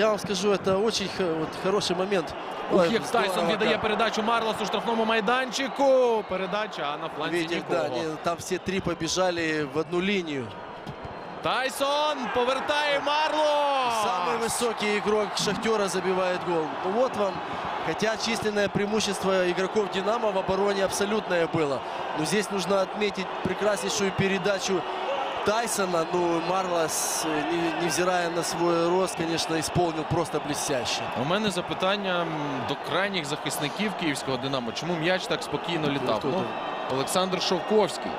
я вам скажу, это очень х- вот, хороший момент. Ух, Ой, як Тайсон здорово, віддає да. передачу Марлосу у штрафному майданчику. Передача, а на фланзі Видите, да, нікого. они, там все три побежали в одну линию. Тайсон повертає Марлос. Самый высокий игрок Шахтера забивает гол. Ну вот вам, хотя численное преимущество игроков Динамо в обороне абсолютное было. Но здесь нужно отметить прекраснейшую передачу Тайсона. Ну, Марлос, э, не- невзирая на свой рост, конечно, исполнил просто блестяще. У мене запитання до крайніх захисників київського Динамо. Чому м'яч так спокійно літав? хто Ну. Олександр Шовковський.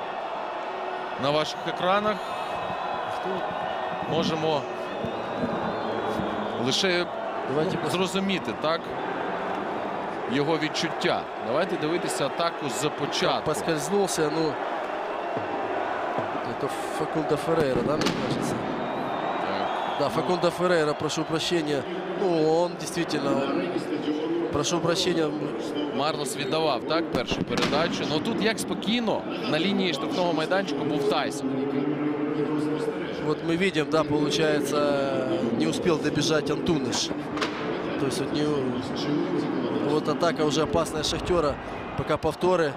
На ваших екранах можемо лише Давайте ну, зрозуміти, так? Його відчуття. Давайте дивитися атаку з початку. Поскользнулся, ну... Это Факунда Феррейра, да, мне кажется? Так. Да, Факунда Феррейра, прошу прощения. Ну, он действительно, он- прошу прощения, Марлос віддавав так першу передачу. Ну тут як спокійно на лінії штрафного майданчику був Тайсон. Вот мы видим, да, получается, не успел добежать Антуныш. То есть вот, не, вот атака уже опасная Шахтера. Пока повторы.